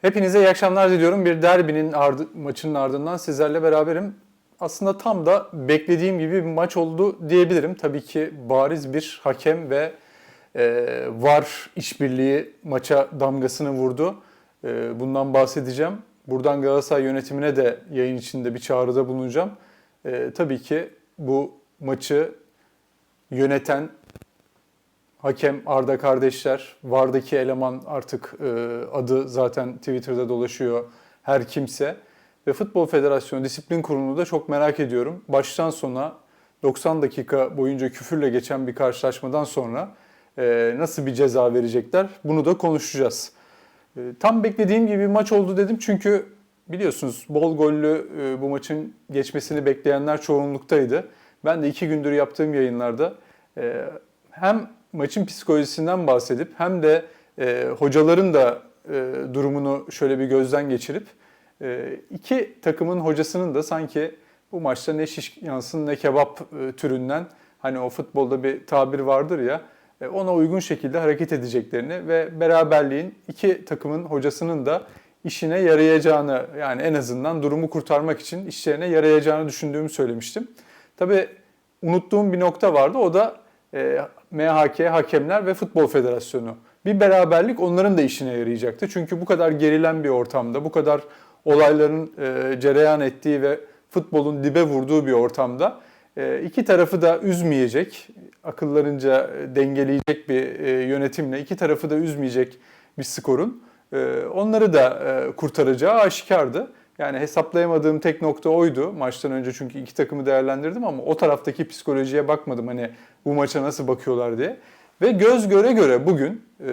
Hepinize iyi akşamlar diliyorum. Bir derbinin ardı, maçının ardından sizlerle beraberim. Aslında tam da beklediğim gibi bir maç oldu diyebilirim. Tabii ki bariz bir hakem ve e, VAR işbirliği maça damgasını vurdu. E, bundan bahsedeceğim. Buradan Galatasaray yönetimine de yayın içinde bir çağrıda bulunacağım. E, tabii ki bu maçı yöneten Hakem Arda kardeşler, VAR'daki eleman artık e, adı zaten Twitter'da dolaşıyor her kimse. Ve Futbol Federasyonu Disiplin Kurulu'nu da çok merak ediyorum. Baştan sona 90 dakika boyunca küfürle geçen bir karşılaşmadan sonra e, nasıl bir ceza verecekler bunu da konuşacağız. E, tam beklediğim gibi bir maç oldu dedim çünkü biliyorsunuz bol gollü e, bu maçın geçmesini bekleyenler çoğunluktaydı. Ben de iki gündür yaptığım yayınlarda e, hem maçın psikolojisinden bahsedip hem de e, hocaların da e, durumunu şöyle bir gözden geçirip e, iki takımın hocasının da sanki bu maçta ne şiş yansın ne kebap e, türünden hani o futbolda bir tabir vardır ya e, ona uygun şekilde hareket edeceklerini ve beraberliğin iki takımın hocasının da işine yarayacağını yani en azından durumu kurtarmak için işlerine yarayacağını düşündüğümü söylemiştim. Tabii unuttuğum bir nokta vardı o da e, MHK, hakemler ve Futbol Federasyonu. Bir beraberlik onların da işine yarayacaktı. Çünkü bu kadar gerilen bir ortamda, bu kadar olayların e, cereyan ettiği ve futbolun dibe vurduğu bir ortamda e, iki tarafı da üzmeyecek, akıllarınca dengeleyecek bir e, yönetimle iki tarafı da üzmeyecek bir skorun e, onları da kurtaracağı aşikardı. Yani hesaplayamadığım tek nokta oydu maçtan önce çünkü iki takımı değerlendirdim ama o taraftaki psikolojiye bakmadım hani bu maça nasıl bakıyorlar diye. Ve göz göre göre bugün e,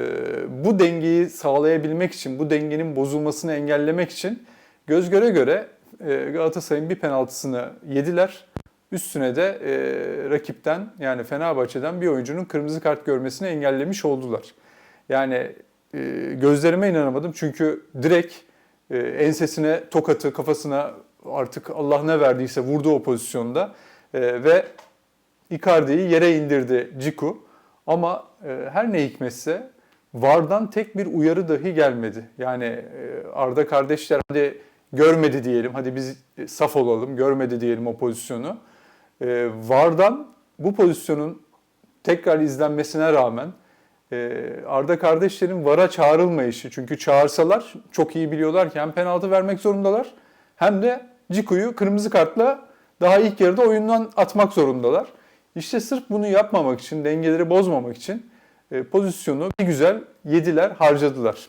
bu dengeyi sağlayabilmek için, bu dengenin bozulmasını engellemek için göz göre göre e, Galatasaray'ın bir penaltısını yediler. Üstüne de e, rakipten yani Fenerbahçe'den bir oyuncunun kırmızı kart görmesini engellemiş oldular. Yani e, gözlerime inanamadım çünkü direkt e, ensesine tokatı, kafasına artık Allah ne verdiyse vurdu o pozisyonda e, ve Icardi'yi yere indirdi Ciku. Ama e, her ne hikmetse VAR'dan tek bir uyarı dahi gelmedi. Yani e, Arda kardeşler hadi görmedi diyelim, hadi biz e, saf olalım, görmedi diyelim o pozisyonu. E, VAR'dan bu pozisyonun tekrar izlenmesine rağmen Arda kardeşlerin VAR'a çağrılmayışı. Çünkü çağırsalar çok iyi biliyorlar ki hem penaltı vermek zorundalar hem de Ciku'yu kırmızı kartla daha ilk yarıda oyundan atmak zorundalar. İşte sırf bunu yapmamak için, dengeleri bozmamak için e, pozisyonu bir güzel yediler, harcadılar.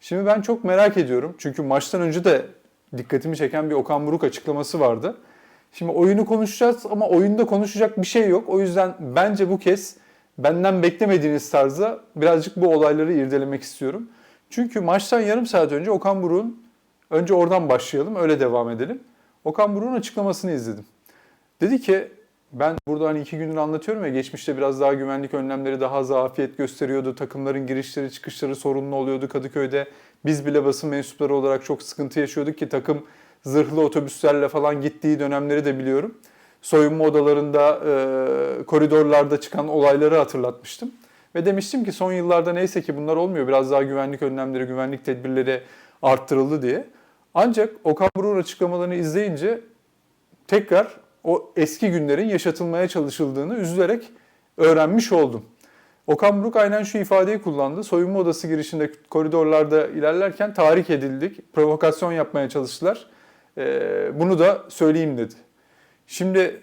Şimdi ben çok merak ediyorum. Çünkü maçtan önce de dikkatimi çeken bir Okan Buruk açıklaması vardı. Şimdi oyunu konuşacağız ama oyunda konuşacak bir şey yok. O yüzden bence bu kez benden beklemediğiniz tarzda birazcık bu olayları irdelemek istiyorum. Çünkü maçtan yarım saat önce Okan Buruk'un, önce oradan başlayalım, öyle devam edelim. Okan Buruk'un açıklamasını izledim. Dedi ki ben burada hani iki gündür anlatıyorum ya geçmişte biraz daha güvenlik önlemleri daha zafiyet gösteriyordu. Takımların girişleri çıkışları sorunlu oluyordu Kadıköy'de. Biz bile basın mensupları olarak çok sıkıntı yaşıyorduk ki takım zırhlı otobüslerle falan gittiği dönemleri de biliyorum. Soyunma odalarında, e, koridorlarda çıkan olayları hatırlatmıştım. Ve demiştim ki son yıllarda neyse ki bunlar olmuyor. Biraz daha güvenlik önlemleri, güvenlik tedbirleri arttırıldı diye. Ancak Okan Buruk'un açıklamalarını izleyince tekrar o eski günlerin yaşatılmaya çalışıldığını üzülerek öğrenmiş oldum. Okan Buruk aynen şu ifadeyi kullandı. Soyunma odası girişinde koridorlarda ilerlerken tahrik edildik, provokasyon yapmaya çalıştılar. Ee, bunu da söyleyeyim dedi. Şimdi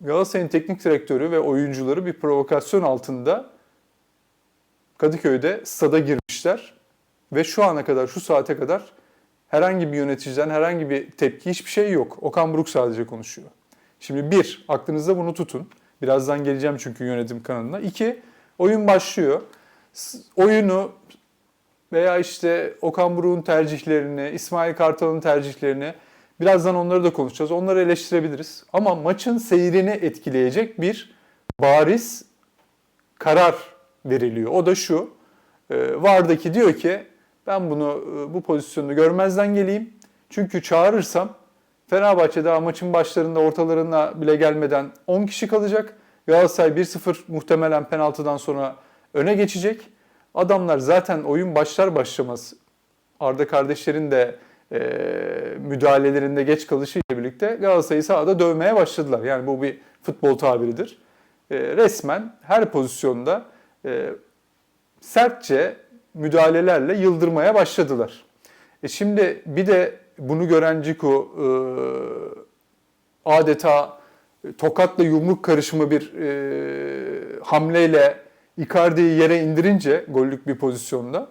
Galatasaray'ın teknik direktörü ve oyuncuları bir provokasyon altında Kadıköy'de stada girmişler ve şu ana kadar, şu saate kadar herhangi bir yöneticiden herhangi bir tepki, hiçbir şey yok. Okan Buruk sadece konuşuyor. Şimdi bir, aklınızda bunu tutun. Birazdan geleceğim çünkü yönetim kanalına. İki, oyun başlıyor. Oyunu veya işte Okan Buruk'un tercihlerini, İsmail Kartal'ın tercihlerini birazdan onları da konuşacağız. Onları eleştirebiliriz. Ama maçın seyrini etkileyecek bir bariz karar veriliyor. O da şu. E, Vardaki diyor ki ben bunu bu pozisyonu görmezden geleyim. Çünkü çağırırsam Fenerbahçe daha maçın başlarında ortalarına bile gelmeden 10 kişi kalacak. Galatasaray 1-0 muhtemelen penaltıdan sonra öne geçecek. Adamlar zaten oyun başlar başlamaz Arda kardeşlerin de e, müdahalelerinde geç kalışıyla birlikte Galatasaray'ı sahada dövmeye başladılar. Yani bu bir futbol tabiridir. E, resmen her pozisyonda e, sertçe müdahalelerle yıldırmaya başladılar. E şimdi bir de bunu gören Ciku e, adeta tokatla yumruk karışımı bir e, hamleyle Icardi'yi yere indirince gollük bir pozisyonda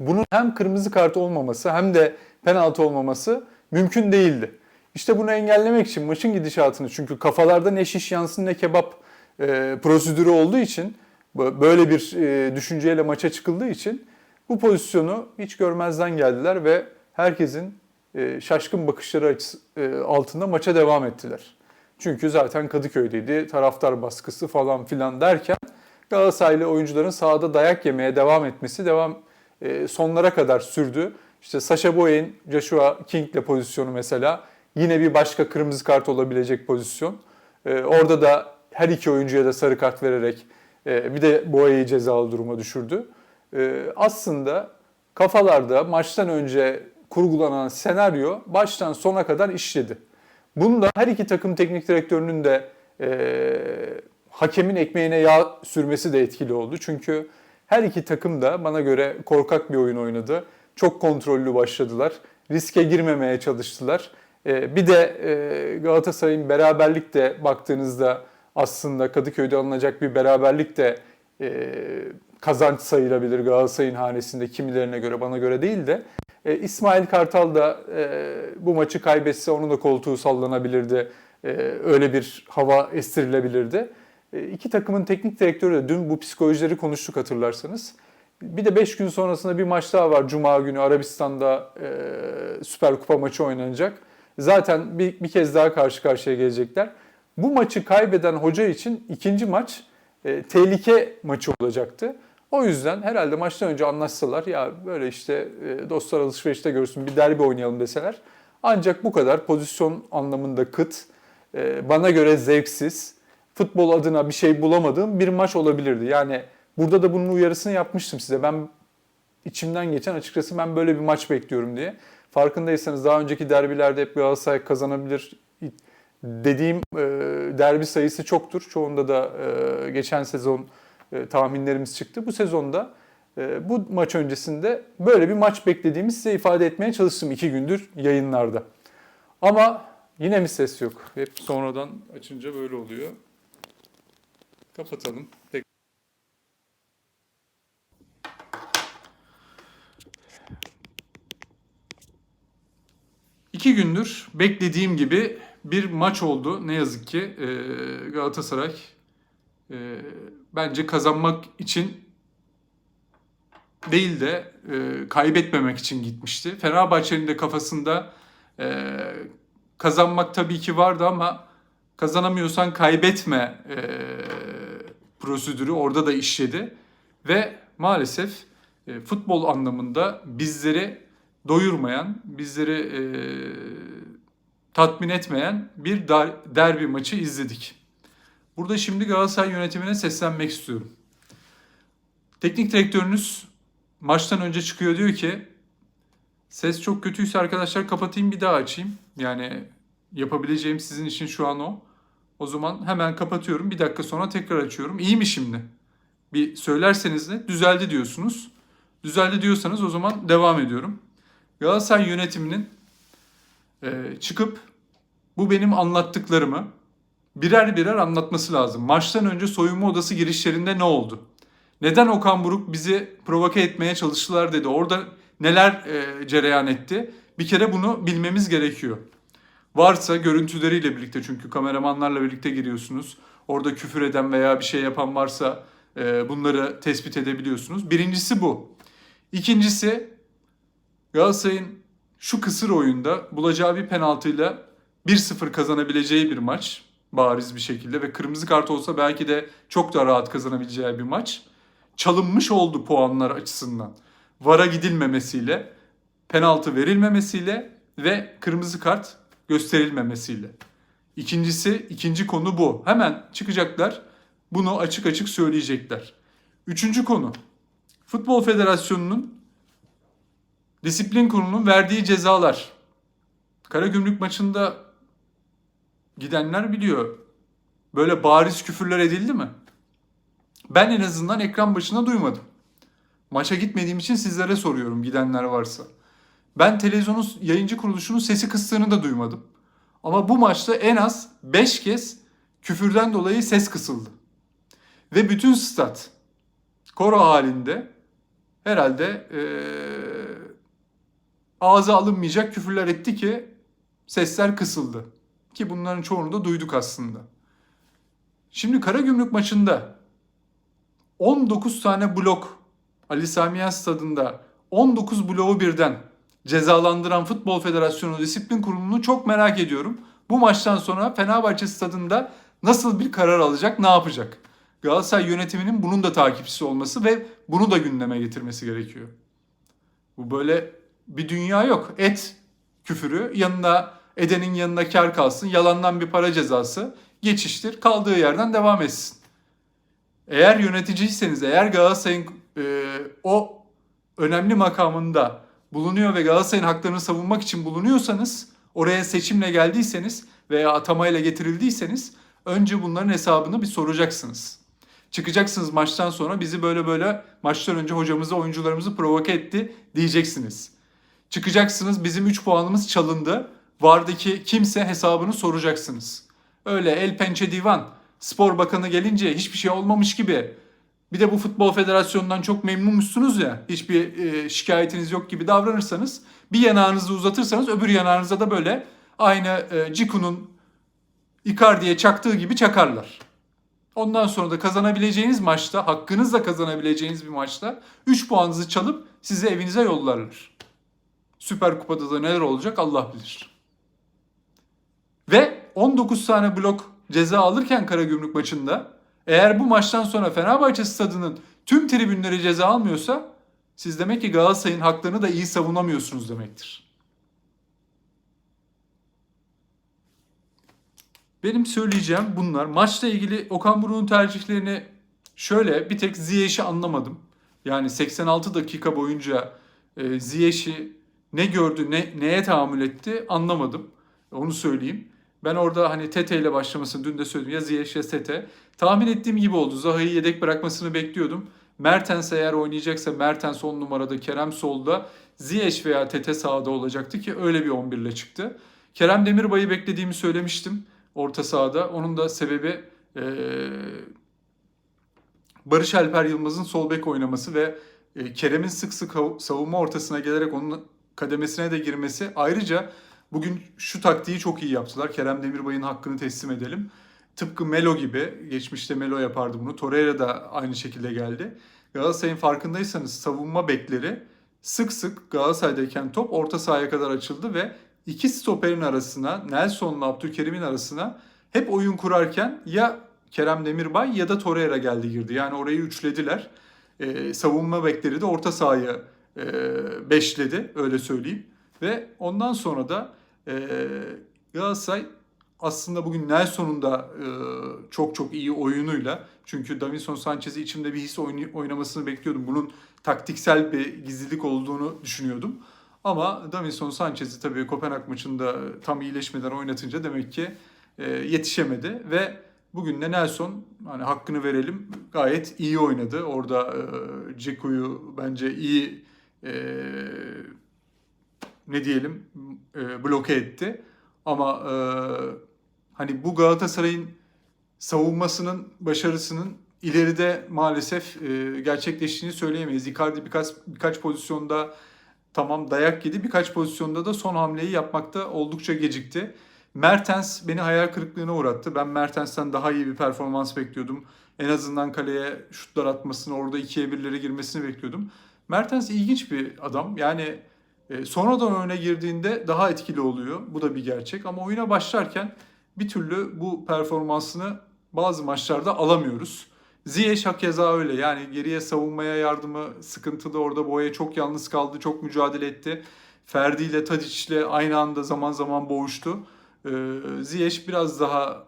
bunun hem kırmızı kart olmaması hem de penaltı olmaması mümkün değildi. İşte bunu engellemek için maçın gidişatını çünkü kafalarda ne şiş yansın ne kebap e, prosedürü olduğu için böyle bir e, düşünceyle maça çıkıldığı için bu pozisyonu hiç görmezden geldiler ve herkesin e, şaşkın bakışları açısı, e, altında maça devam ettiler. Çünkü zaten Kadıköy'deydi, taraftar baskısı falan filan derken Galatasaraylı oyuncuların sahada dayak yemeye devam etmesi devam e, sonlara kadar sürdü. İşte Sasha Boye'in Joshua King'le pozisyonu mesela yine bir başka kırmızı kart olabilecek pozisyon. E, orada da her iki oyuncuya da sarı kart vererek e, bir de Boye'yi cezalı duruma düşürdü. E, aslında kafalarda maçtan önce kurgulanan senaryo baştan sona kadar işledi. Bunda her iki takım teknik direktörünün de e, hakemin ekmeğine yağ sürmesi de etkili oldu. Çünkü her iki takım da bana göre korkak bir oyun oynadı. Çok kontrollü başladılar. Riske girmemeye çalıştılar. E, bir de e, Galatasaray'ın beraberlik de baktığınızda aslında Kadıköy'de alınacak bir beraberlik de e, kazanç sayılabilir Galatasaray'ın hanesinde kimilerine göre bana göre değil de e, İsmail Kartal da bu maçı kaybetse onun da koltuğu sallanabilirdi. Öyle bir hava estirilebilirdi. İki takımın teknik direktörü de dün bu psikolojileri konuştuk hatırlarsanız. Bir de 5 gün sonrasında bir maç daha var. Cuma günü Arabistan'da e, Süper Kupa maçı oynanacak. Zaten bir, bir kez daha karşı karşıya gelecekler. Bu maçı kaybeden hoca için ikinci maç e, tehlike maçı olacaktı. O yüzden herhalde maçtan önce anlaşsalar ya böyle işte e, dostlar alışverişte görsün bir derbi oynayalım deseler. Ancak bu kadar pozisyon anlamında kıt, e, bana göre zevksiz, futbol adına bir şey bulamadığım bir maç olabilirdi. Yani burada da bunun uyarısını yapmıştım size. Ben içimden geçen açıkçası ben böyle bir maç bekliyorum diye. Farkındaysanız daha önceki derbilerde hep Galatasaray kazanabilir dediğim e, derbi sayısı çoktur. Çoğunda da e, geçen sezon e, tahminlerimiz çıktı. Bu sezonda e, bu maç öncesinde böyle bir maç beklediğimi size ifade etmeye çalıştım iki gündür yayınlarda. Ama yine mi ses yok? Hep sonradan açınca böyle oluyor. Kapatalım. Tek İki gündür beklediğim gibi bir maç oldu. Ne yazık ki e, Galatasaray e, bence kazanmak için değil de e, kaybetmemek için gitmişti. Fenerbahçe'nin de kafasında e, kazanmak tabii ki vardı ama kazanamıyorsan kaybetme prosedürü orada da işledi. Ve maalesef futbol anlamında bizleri doyurmayan, bizleri e, tatmin etmeyen bir derbi maçı izledik. Burada şimdi Galatasaray yönetimine seslenmek istiyorum. Teknik direktörünüz maçtan önce çıkıyor diyor ki ses çok kötüyse arkadaşlar kapatayım bir daha açayım. Yani yapabileceğim sizin için şu an o. O zaman hemen kapatıyorum. Bir dakika sonra tekrar açıyorum. İyi mi şimdi? Bir söylerseniz de düzeldi diyorsunuz. Düzeldi diyorsanız o zaman devam ediyorum. Galatasaray yönetiminin e, çıkıp bu benim anlattıklarımı birer birer anlatması lazım. Maçtan önce soyunma odası girişlerinde ne oldu? Neden Okan Buruk bizi provoke etmeye çalıştılar dedi. Orada neler e, cereyan etti? Bir kere bunu bilmemiz gerekiyor. Varsa görüntüleriyle birlikte çünkü kameramanlarla birlikte giriyorsunuz. Orada küfür eden veya bir şey yapan varsa e, bunları tespit edebiliyorsunuz. Birincisi bu. İkincisi Galatasaray'ın şu kısır oyunda bulacağı bir penaltıyla 1-0 kazanabileceği bir maç bariz bir şekilde ve kırmızı kart olsa belki de çok daha rahat kazanabileceği bir maç. Çalınmış oldu puanlar açısından. VAR'a gidilmemesiyle, penaltı verilmemesiyle ve kırmızı kart gösterilmemesiyle. İkincisi, ikinci konu bu. Hemen çıkacaklar, bunu açık açık söyleyecekler. Üçüncü konu, Futbol Federasyonu'nun Disiplin kurulunun verdiği cezalar. Karagümrük maçında gidenler biliyor. Böyle bariz küfürler edildi mi? Ben en azından ekran başında duymadım. Maça gitmediğim için sizlere soruyorum gidenler varsa. Ben televizyonun yayıncı kuruluşunun sesi kıstığını da duymadım. Ama bu maçta en az 5 kez küfürden dolayı ses kısıldı. Ve bütün stat koro halinde herhalde eee ağza alınmayacak küfürler etti ki sesler kısıldı. Ki bunların çoğunu da duyduk aslında. Şimdi Karagümrük maçında 19 tane blok Ali Sami Yen stadında 19 bloğu birden cezalandıran Futbol Federasyonu Disiplin Kurulu'nu çok merak ediyorum. Bu maçtan sonra Fenerbahçe stadında nasıl bir karar alacak, ne yapacak? Galatasaray yönetiminin bunun da takipçisi olması ve bunu da gündeme getirmesi gerekiyor. Bu böyle bir dünya yok. Et küfürü yanında edenin yanında kar kalsın. Yalandan bir para cezası geçiştir. Kaldığı yerden devam etsin. Eğer yöneticiyseniz, eğer Galatasaray'ın e, o önemli makamında bulunuyor ve Galatasaray'ın haklarını savunmak için bulunuyorsanız, oraya seçimle geldiyseniz veya atamayla getirildiyseniz önce bunların hesabını bir soracaksınız. Çıkacaksınız maçtan sonra bizi böyle böyle maçtan önce hocamızı, oyuncularımızı provoke etti diyeceksiniz. Çıkacaksınız bizim 3 puanımız çalındı. Vardaki kimse hesabını soracaksınız. Öyle el pençe divan spor bakanı gelince hiçbir şey olmamış gibi bir de bu futbol federasyonundan çok memnunmuşsunuz ya hiçbir e, şikayetiniz yok gibi davranırsanız bir yanağınızı uzatırsanız öbür yanağınıza da böyle aynı e, Ciku'nun Icardi'ye çaktığı gibi çakarlar. Ondan sonra da kazanabileceğiniz maçta, hakkınızla kazanabileceğiniz bir maçta 3 puanınızı çalıp sizi evinize yollarlar. Süper Kupa'da da neler olacak Allah bilir. Ve 19 tane blok ceza alırken Karagümrük maçında eğer bu maçtan sonra Fenerbahçe stadının tüm tribünleri ceza almıyorsa siz demek ki Galatasaray'ın haklarını da iyi savunamıyorsunuz demektir. Benim söyleyeceğim bunlar. Maçla ilgili Okan Buruk'un tercihlerini şöyle bir tek Ziyech'i anlamadım. Yani 86 dakika boyunca e, Ziyech'i ne gördü, ne, neye tahammül etti anlamadım. Onu söyleyeyim. Ben orada hani Tete ile başlamasını dün de söyledim. Ya Ziyech ya Tete. Tahmin ettiğim gibi oldu. Zaha'yı yedek bırakmasını bekliyordum. Mertens eğer oynayacaksa Mertens 10 numarada, Kerem solda, Ziyech veya Tete sağda olacaktı ki öyle bir 11 ile çıktı. Kerem Demirbay'ı beklediğimi söylemiştim orta sahada. Onun da sebebi e, Barış Alper Yılmaz'ın sol bek oynaması ve e, Kerem'in sık sık savunma ortasına gelerek onun kademesine de girmesi. Ayrıca bugün şu taktiği çok iyi yaptılar. Kerem Demirbay'ın hakkını teslim edelim. Tıpkı Melo gibi, geçmişte Melo yapardı bunu. Torreira da aynı şekilde geldi. Galatasaray'ın farkındaysanız savunma bekleri sık sık Galatasaray'dayken top orta sahaya kadar açıldı ve iki stoperin arasına, Nelson'la Abdülkerim'in arasına hep oyun kurarken ya Kerem Demirbay ya da Torreira geldi girdi. Yani orayı üçlediler. Ee, savunma bekleri de orta sahayı e, beşledi öyle söyleyeyim. Ve ondan sonra da e, Galatasaray aslında bugün Nelson'un da e, çok çok iyi oyunuyla çünkü Davinson Sanchez'i içimde bir his oynamasını bekliyordum. Bunun taktiksel bir gizlilik olduğunu düşünüyordum. Ama Davinson Sanchez'i tabii Kopenhag maçında tam iyileşmeden oynatınca demek ki e, yetişemedi ve bugün de Nelson hani hakkını verelim gayet iyi oynadı. Orada e, Ceku'yu bence iyi e, ne diyelim e, bloke etti. Ama e, hani bu Galatasaray'ın savunmasının başarısının ileride maalesef e, gerçekleştiğini söyleyemeyiz. Icardi birkaç birkaç pozisyonda tamam dayak yedi. Birkaç pozisyonda da son hamleyi yapmakta oldukça gecikti. Mertens beni hayal kırıklığına uğrattı. Ben Mertens'ten daha iyi bir performans bekliyordum. En azından kaleye şutlar atmasını, orada ikiye birlere girmesini bekliyordum. Mertens ilginç bir adam. Yani e, sonradan oyuna girdiğinde daha etkili oluyor. Bu da bir gerçek. Ama oyuna başlarken bir türlü bu performansını bazı maçlarda alamıyoruz. Ziyech hakeza öyle. Yani geriye savunmaya yardımı sıkıntılı. Orada Boya çok yalnız kaldı. Çok mücadele etti. Ferdi ile Tadic ile aynı anda zaman zaman boğuştu. Ee, Ziyech biraz daha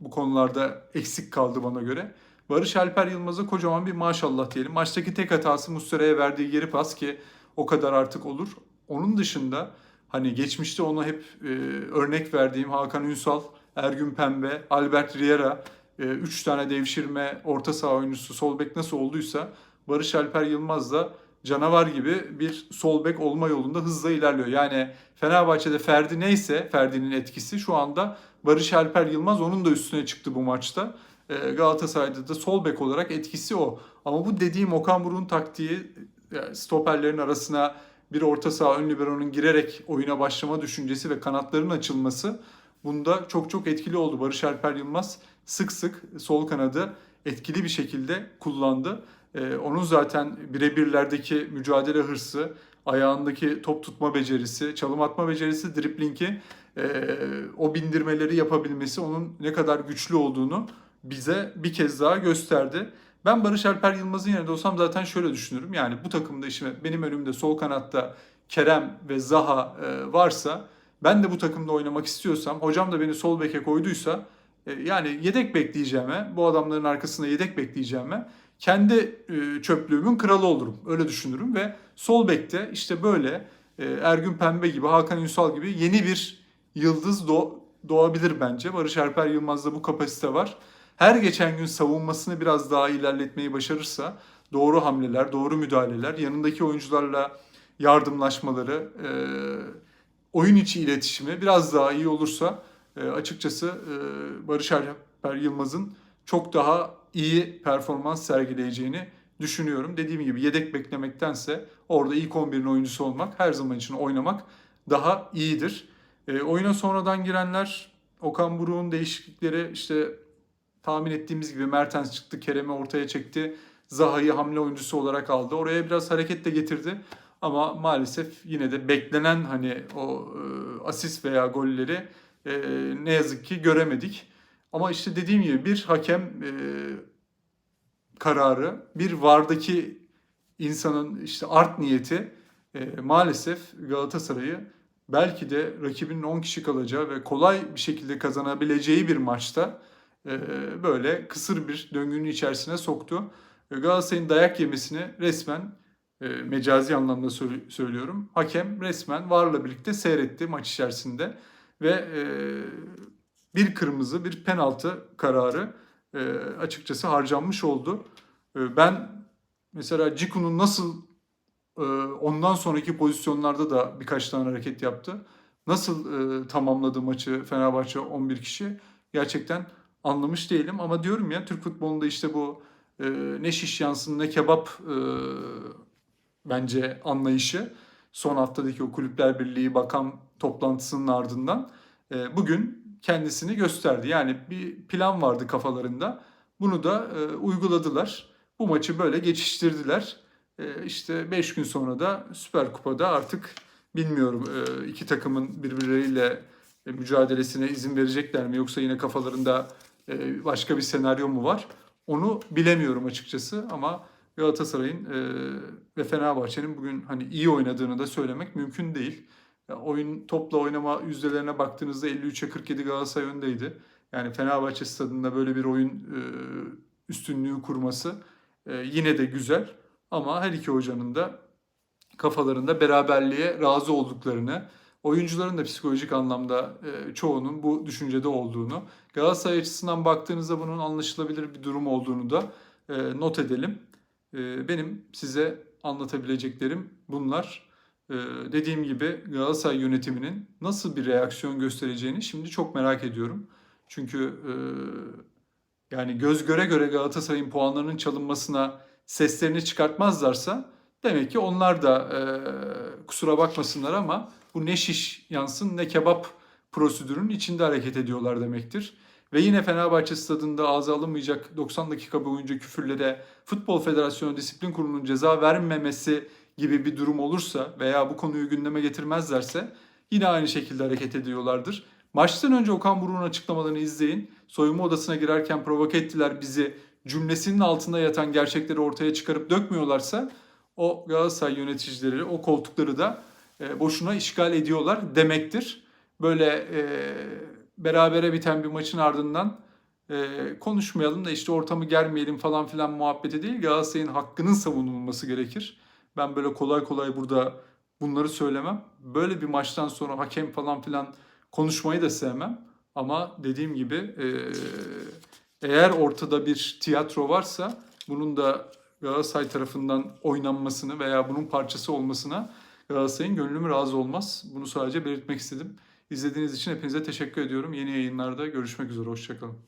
bu konularda eksik kaldı bana göre. Barış Alper Yılmaz'a kocaman bir maşallah diyelim. Maçtaki tek hatası Muslera'ya verdiği geri pas ki o kadar artık olur. onun dışında hani geçmişte ona hep e, örnek verdiğim Hakan Ünsal, Ergün Pembe, Albert Riera, 3 tane devşirme orta saha oyuncusu sol bek nasıl olduysa Barış Alper Yılmaz da canavar gibi bir sol bek olma yolunda hızla ilerliyor. Yani Fenerbahçe'de Ferdi neyse Ferdi'nin etkisi şu anda Barış Alper Yılmaz onun da üstüne çıktı bu maçta. Ee, Galatasaray'da da sol bek olarak etkisi o. Ama bu dediğim Okan Buruk'un taktiği yani stoperlerin arasına bir orta saha ön libero'nun girerek oyuna başlama düşüncesi ve kanatların açılması bunda çok çok etkili oldu. Barış Alper Yılmaz sık sık sol kanadı etkili bir şekilde kullandı. Ee, onun zaten birebirlerdeki mücadele hırsı, ayağındaki top tutma becerisi, çalım atma becerisi, driplingi, e, o bindirmeleri yapabilmesi onun ne kadar güçlü olduğunu bize bir kez daha gösterdi. Ben Barış Alper Yılmaz'ın yerinde olsam zaten şöyle düşünürüm. Yani bu takımda işte benim önümde sol kanatta Kerem ve Zaha e, varsa ben de bu takımda oynamak istiyorsam hocam da beni sol beke koyduysa e, yani yedek bekleyeceğime bu adamların arkasında yedek bekleyeceğime kendi e, çöplüğümün kralı olurum. Öyle düşünürüm ve sol bekte işte böyle e, Ergün Pembe gibi Hakan Ünsal gibi yeni bir yıldız doğ- doğabilir bence. Barış Alper Yılmaz'da bu kapasite var. Her geçen gün savunmasını biraz daha ilerletmeyi başarırsa doğru hamleler, doğru müdahaleler, yanındaki oyuncularla yardımlaşmaları, e, oyun içi iletişimi biraz daha iyi olursa e, açıkçası e, Barış Alper Yılmaz'ın çok daha iyi performans sergileyeceğini düşünüyorum. Dediğim gibi yedek beklemektense orada ilk 11'in oyuncusu olmak, her zaman için oynamak daha iyidir. E, oyuna sonradan girenler, Okan Buruk'un değişiklikleri işte tahmin ettiğimiz gibi Mertens çıktı, Kerem'i ortaya çekti. Zaha'yı hamle oyuncusu olarak aldı. Oraya biraz hareket de getirdi. Ama maalesef yine de beklenen hani o e, asist veya golleri e, ne yazık ki göremedik. Ama işte dediğim gibi bir hakem e, kararı, bir vardaki insanın işte art niyeti e, maalesef Galatasaray'ı belki de rakibinin 10 kişi kalacağı ve kolay bir şekilde kazanabileceği bir maçta böyle kısır bir döngünün içerisine soktu. E, Galatasaray'ın dayak yemesini resmen e, mecazi anlamda söylüyorum. Hakem resmen VAR'la birlikte seyretti maç içerisinde ve e, bir kırmızı, bir penaltı kararı e, açıkçası harcanmış oldu. E, ben mesela Ciku'nun nasıl e, ondan sonraki pozisyonlarda da birkaç tane hareket yaptı. Nasıl e, tamamladı maçı Fenerbahçe 11 kişi gerçekten anlamış değilim. Ama diyorum ya Türk futbolunda işte bu e, ne şiş yansın ne kebap e, bence anlayışı son haftadaki o Kulüpler Birliği bakan toplantısının ardından e, bugün kendisini gösterdi. Yani bir plan vardı kafalarında. Bunu da e, uyguladılar. Bu maçı böyle geçiştirdiler. E, işte 5 gün sonra da Süper Kupa'da artık bilmiyorum e, iki takımın birbirleriyle e, mücadelesine izin verecekler mi yoksa yine kafalarında başka bir senaryo mu var? Onu bilemiyorum açıkçası ama Galatasaray'ın e, ve Fenerbahçe'nin bugün hani iyi oynadığını da söylemek mümkün değil. Oyun topla oynama yüzdelerine baktığınızda 53'e 47 Galatasaray öndeydi. Yani Fenerbahçe stadında böyle bir oyun e, üstünlüğü kurması e, yine de güzel. Ama her iki hocanın da kafalarında beraberliğe razı olduklarını, oyuncuların da psikolojik anlamda e, çoğunun bu düşüncede olduğunu, Galatasaray açısından baktığınızda bunun anlaşılabilir bir durum olduğunu da e, not edelim. E, benim size anlatabileceklerim bunlar. Dediğim gibi Galatasaray yönetiminin nasıl bir reaksiyon göstereceğini şimdi çok merak ediyorum. Çünkü yani göz göre göre Galatasaray'ın puanlarının çalınmasına seslerini çıkartmazlarsa demek ki onlar da kusura bakmasınlar ama bu ne şiş yansın ne kebap prosedürünün içinde hareket ediyorlar demektir. Ve yine Fenerbahçe stadında ağza alınmayacak 90 dakika boyunca küfürlere Futbol Federasyonu Disiplin Kurulu'nun ceza vermemesi gibi bir durum olursa veya bu konuyu gündeme getirmezlerse yine aynı şekilde hareket ediyorlardır. Maçtan önce Okan Buruk'un açıklamalarını izleyin. Soyunma odasına girerken provoke ettiler bizi cümlesinin altında yatan gerçekleri ortaya çıkarıp dökmüyorlarsa o Galatasaray yöneticileri o koltukları da boşuna işgal ediyorlar demektir. Böyle e, berabere biten bir maçın ardından e, konuşmayalım da işte ortamı germeyelim falan filan muhabbeti değil. Galatasaray'ın hakkının savunulması gerekir. Ben böyle kolay kolay burada bunları söylemem. Böyle bir maçtan sonra hakem falan filan konuşmayı da sevmem. Ama dediğim gibi e, eğer ortada bir tiyatro varsa bunun da Galatasaray tarafından oynanmasını veya bunun parçası olmasına Galatasaray'ın gönlümü razı olmaz. Bunu sadece belirtmek istedim. İzlediğiniz için hepinize teşekkür ediyorum. Yeni yayınlarda görüşmek üzere. Hoşçakalın.